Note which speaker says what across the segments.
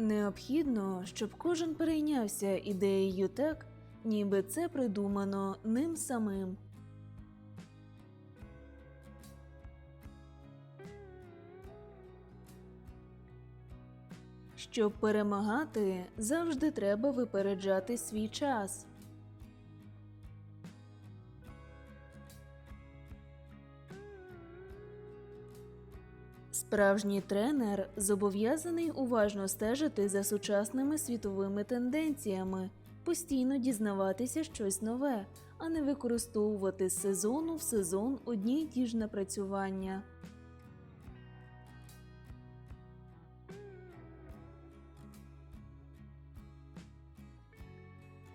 Speaker 1: Необхідно, щоб кожен перейнявся ідеєю так, ніби це придумано ним самим. Щоб перемагати, завжди треба випереджати свій час. Справжній тренер зобов'язаний уважно стежити за сучасними світовими тенденціями, постійно дізнаватися щось нове, а не використовувати з сезону в сезон одні й ті ж напрацювання.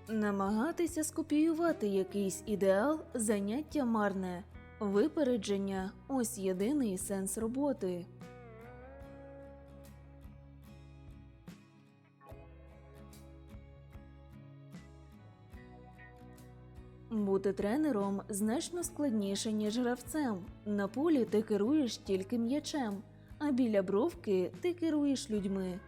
Speaker 1: Намагатися скопіювати якийсь ідеал заняття марне. Випередження ось єдиний сенс роботи. Бути тренером значно складніше, ніж гравцем. На полі ти керуєш тільки м'ячем, а біля бровки ти керуєш людьми.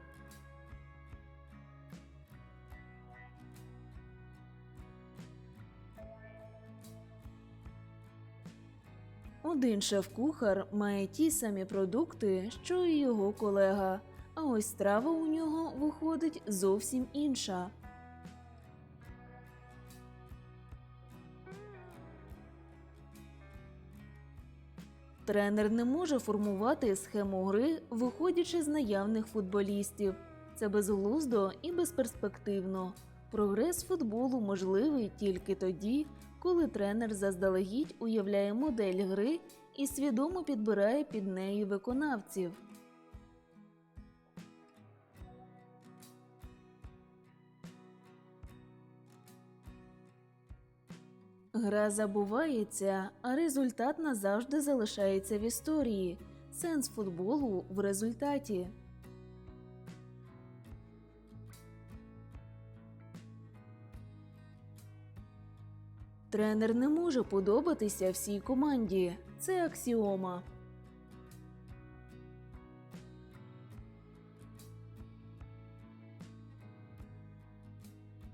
Speaker 1: Один шеф-кухар має ті самі продукти, що і його колега, а ось страва у нього виходить зовсім інша. Тренер не може формувати схему гри, виходячи з наявних футболістів. Це безглуздо і безперспективно. Прогрес футболу можливий тільки тоді, коли тренер заздалегідь уявляє модель гри і свідомо підбирає під неї виконавців. Гра забувається, а результат назавжди залишається в історії. Сенс футболу в результаті. Тренер не може подобатися всій команді. Це аксіома.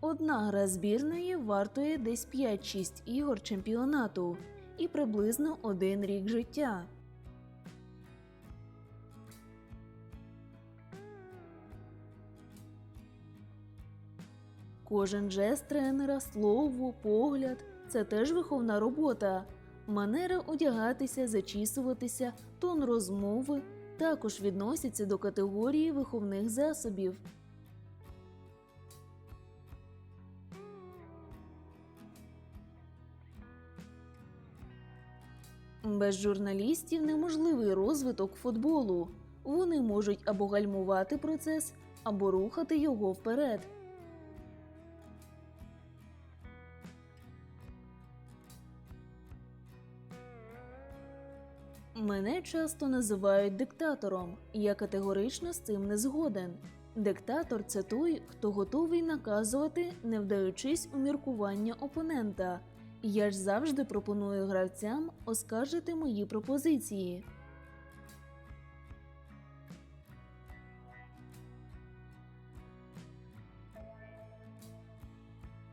Speaker 1: Одна гра збірної вартує десь 5-6 ігор чемпіонату і приблизно один рік життя. Кожен жест тренера, слово, погляд це теж виховна робота. Манера одягатися, зачісуватися, тон розмови також відносяться до категорії виховних засобів. Без журналістів неможливий розвиток футболу. Вони можуть або гальмувати процес, або рухати його вперед. Мене часто називають диктатором. Я категорично з цим не згоден. Диктатор це той, хто готовий наказувати, не вдаючись у міркування опонента. Я ж завжди пропоную гравцям оскаржити мої пропозиції.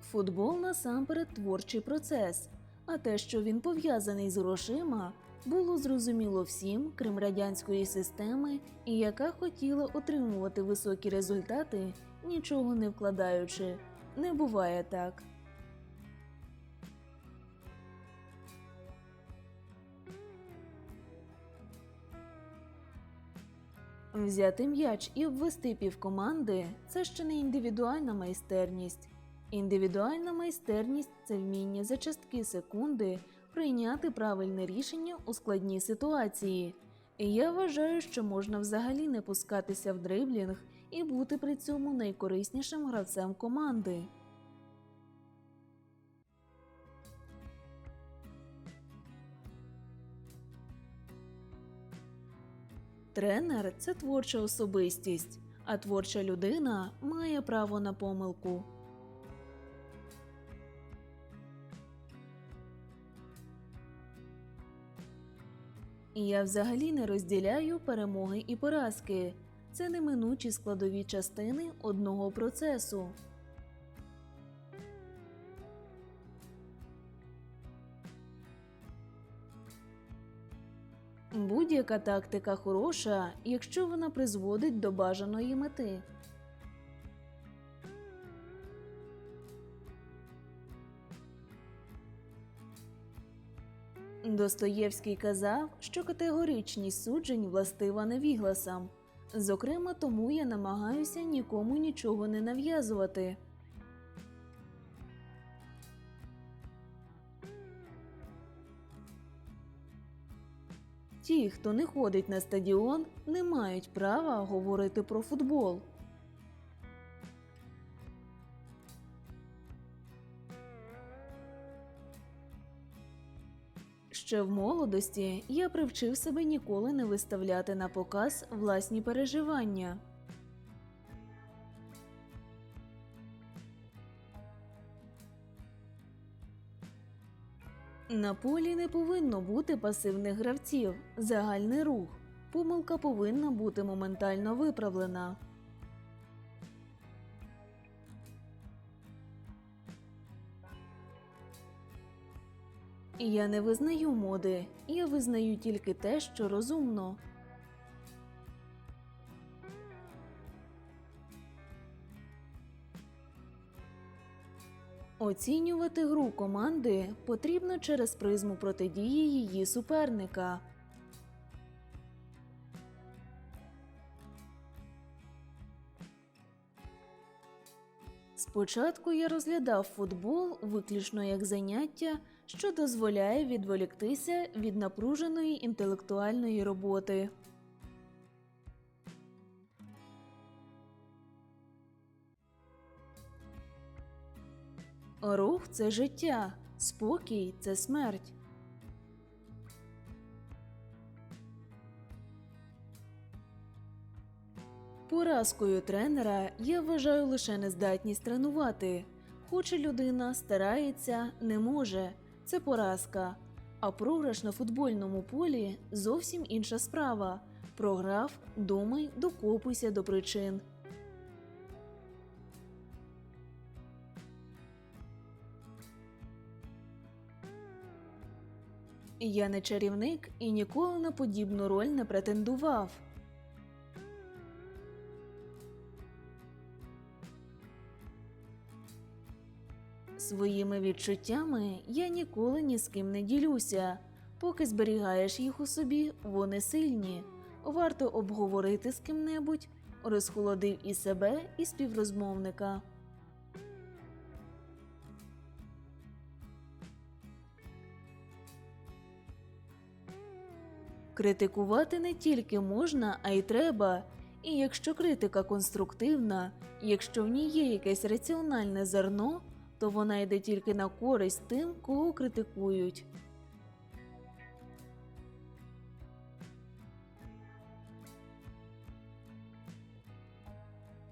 Speaker 1: Футбол насамперед творчий процес, а те, що він пов'язаний з грошима, було зрозуміло всім, крім радянської системи, і яка хотіла отримувати високі результати, нічого не вкладаючи. Не буває так. Взяти м'яч і обвести півкоманди це ще не індивідуальна майстерність. Індивідуальна майстерність це вміння за частки секунди прийняти правильне рішення у складній ситуації. І я вважаю, що можна взагалі не пускатися в дриблінг і бути при цьому найкориснішим гравцем команди. Тренер це творча особистість, а творча людина має право на помилку. Я взагалі не розділяю перемоги і поразки. це неминучі складові частини одного процесу. Будь-яка тактика хороша, якщо вона призводить до бажаної мети. Достоєвський казав, що категоричність суджень властива невігласам. Зокрема, тому я намагаюся нікому нічого не нав'язувати. Хто не ходить на стадіон, не мають права говорити про футбол. Ще в молодості я привчив себе ніколи не виставляти на показ власні переживання. На полі не повинно бути пасивних гравців, загальний рух. Помилка повинна бути моментально виправлена. Я не визнаю моди, я визнаю тільки те, що розумно. Оцінювати гру команди потрібно через призму протидії її суперника. Спочатку я розглядав футбол виключно як заняття, що дозволяє відволіктися від напруженої інтелектуальної роботи. Рух це життя, спокій це смерть. Поразкою тренера я вважаю лише нездатність тренувати. Хоче людина, старається, не може. Це поразка. А програш на футбольному полі зовсім інша справа. Програв, думай, докопуйся до причин. Я не чарівник і ніколи на подібну роль не претендував. Своїми відчуттями я ніколи ні з ким не ділюся. Поки зберігаєш їх у собі, вони сильні. Варто обговорити з ким-небудь, розхолодив і себе, і співрозмовника. Критикувати не тільки можна, а й треба. І якщо критика конструктивна, якщо в ній є якесь раціональне зерно, то вона йде тільки на користь тим, кого критикують.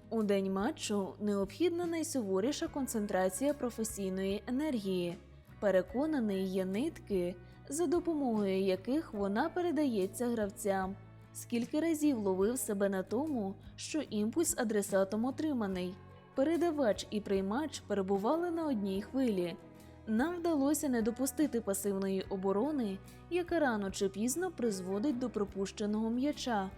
Speaker 1: У день матчу необхідна найсуворіша концентрація професійної енергії. Переконаний є нитки, за допомогою яких вона передається гравцям. Скільки разів ловив себе на тому, що імпульс адресатом отриманий. Передавач і приймач перебували на одній хвилі. Нам вдалося не допустити пасивної оборони, яка рано чи пізно призводить до пропущеного м'яча.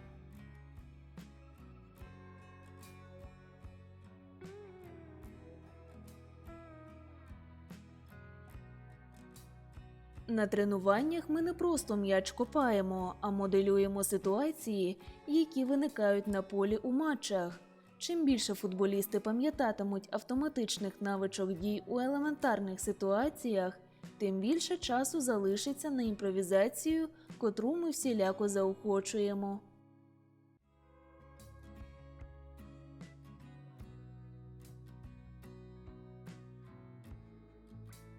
Speaker 1: На тренуваннях ми не просто м'яч копаємо, а моделюємо ситуації, які виникають на полі у матчах. Чим більше футболісти пам'ятатимуть автоматичних навичок дій у елементарних ситуаціях, тим більше часу залишиться на імпровізацію, котру ми всіляко заохочуємо.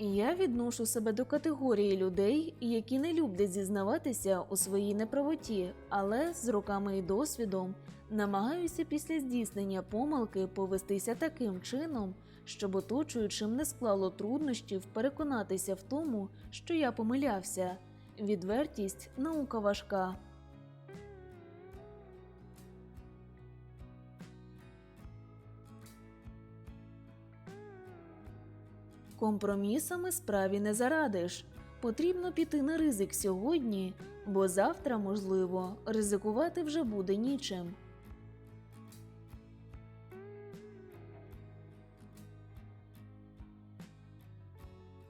Speaker 1: Я відношу себе до категорії людей, які не люблять зізнаватися у своїй неправоті, але з роками і досвідом намагаюся після здійснення помилки повестися таким чином, щоб оточуючим не склало труднощів переконатися в тому, що я помилявся. Відвертість наука важка. Компромісами справі не зарадиш. Потрібно піти на ризик сьогодні, бо завтра, можливо, ризикувати вже буде нічим.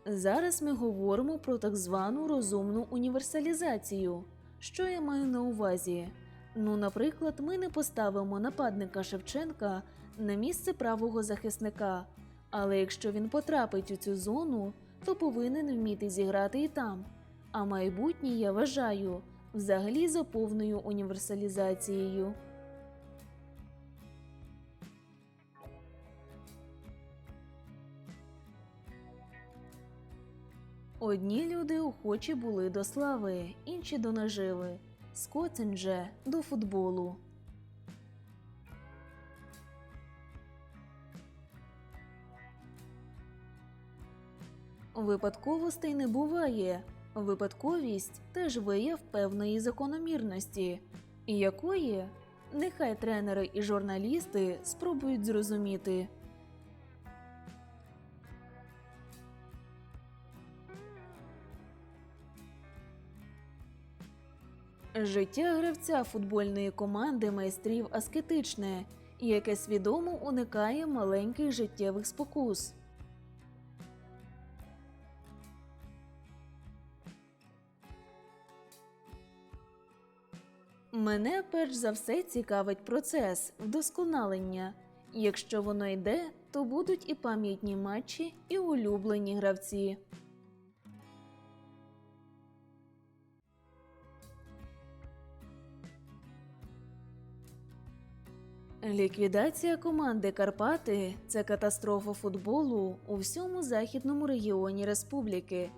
Speaker 1: Зараз ми говоримо про так звану розумну універсалізацію. Що я маю на увазі? Ну, наприклад, ми не поставимо нападника Шевченка на місце правого захисника, але якщо він потрапить у цю зону, то повинен вміти зіграти і там. А майбутнє я вважаю взагалі за повною універсалізацією. Одні люди охочі були до слави, інші до наживи. Скоцен же до футболу. Випадковостей не буває. Випадковість теж вияв певної закономірності, якої нехай тренери і журналісти спробують зрозуміти. Життя гравця футбольної команди майстрів аскетичне, яке свідомо уникає маленьких життєвих спокус. Мене перш за все цікавить процес вдосконалення. Якщо воно йде, то будуть і пам'ятні матчі, і улюблені гравці. Ліквідація команди Карпати це катастрофа футболу у всьому західному регіоні республіки.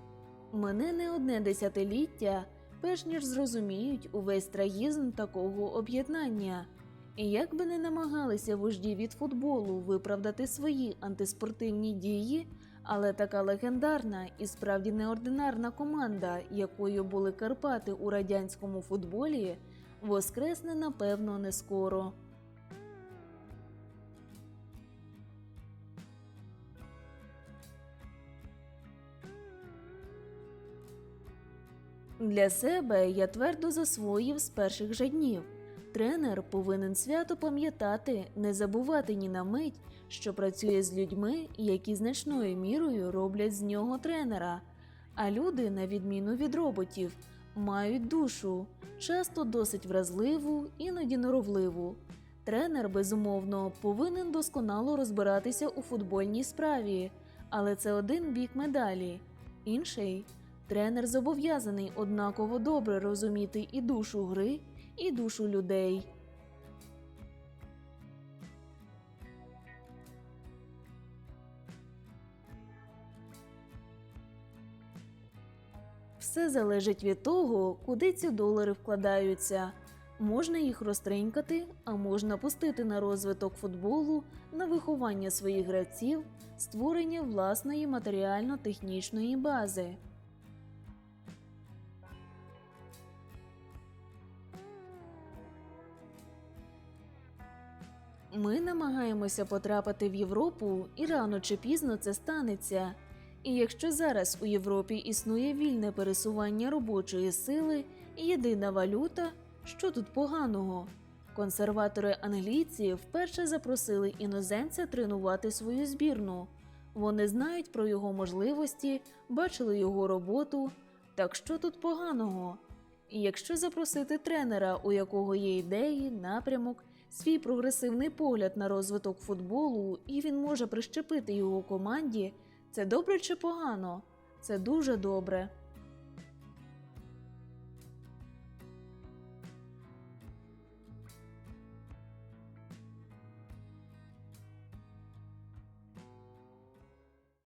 Speaker 1: Мене не одне десятиліття, перш ніж зрозуміють увесь трагізм такого об'єднання. І як би не намагалися вожді від футболу виправдати свої антиспортивні дії, але така легендарна і справді неординарна команда, якою були Карпати у радянському футболі, воскресне напевно не скоро. Для себе я твердо засвоїв з перших же днів. Тренер повинен свято пам'ятати, не забувати ні на мить, що працює з людьми, які значною мірою роблять з нього тренера. А люди, на відміну від роботів, мають душу, часто досить вразливу, іноді норовливу. Тренер, безумовно, повинен досконало розбиратися у футбольній справі, але це один бік медалі. Інший тренер зобов'язаний однаково добре розуміти і душу гри, і душу людей. Все залежить від того, куди ці долари вкладаються. Можна їх розтринькати, а можна пустити на розвиток футболу, на виховання своїх гравців, створення власної матеріально-технічної бази. Ми намагаємося потрапити в Європу, і рано чи пізно це станеться. І якщо зараз у Європі існує вільне пересування робочої сили і єдина валюта, що тут поганого? Консерватори англійці вперше запросили іноземця тренувати свою збірну. Вони знають про його можливості, бачили його роботу. Так що тут поганого? І якщо запросити тренера, у якого є ідеї, напрямок, свій прогресивний погляд на розвиток футболу, і він може прищепити його команді, це добре чи погано? Це дуже добре.